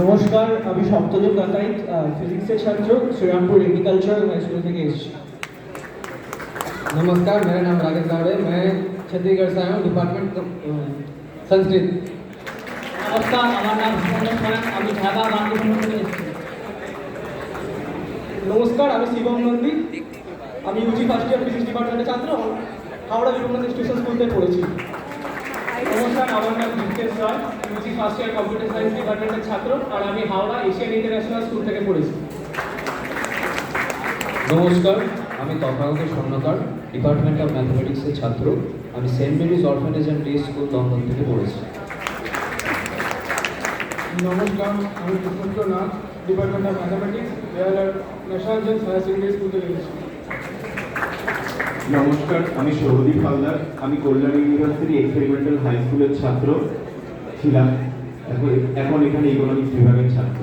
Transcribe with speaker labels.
Speaker 1: নমস্কার আমি সপ্তদেব গাতাইত ফিজিক্সের ছাত্র শ্রীরামপুর এগ্রিকালচার হাই স্কুল থেকে এসেছি
Speaker 2: नमस्कार मेरा नाम राकेश गावड़े मैं छत्तीसगढ़ से आया हूँ डिपार्टमेंट संस्कृत
Speaker 1: নমস্কার আমার নাম সুমন সোরেন আমি ঢাকা গান্ধীভবন থেকে এসেছি নমস্কার আমি শিবম নন্দী আমি ইউজি ফার্স্ট ইয়ার ফিজিক্স ডিপার্টমেন্টের ছাত্র হাওড়া বিবেকানন্দ স্টেশন স্কুল থেকে পড়েছি নমস্কার আমার নাম Jitesh Roy UG first year computer science ডিপার্টমেন্টের ছাত্র আর আমি হাওড়া এশিয়ান ইন্টারন্যাশনাল স্কুল থেকে পড়েছি।
Speaker 3: নমস্কার আমি তথাগত স্বর্ণকার ডিপার্টমেন্ট অফ ম্যাথমেটিক্সের ছাত্র। আমি saint Mary's orphanage and day school Dum Dum থেকে পড়েছি।
Speaker 1: নমস্কার আমি Krishnachandra Nath department of mathematics দেয়ালার national higher secondary school থেকে এসেছি
Speaker 4: নমস্কার আমি সৌরদীপ হালদার আমি কল্যাণ ইউনিভার্সিটি এক্সপেরিমেন্টাল হাই স্কুলের ছাত্র। ছিলাম। এখন এখন এখানে ইকোনমিক্স বিভাগের ছাত্র।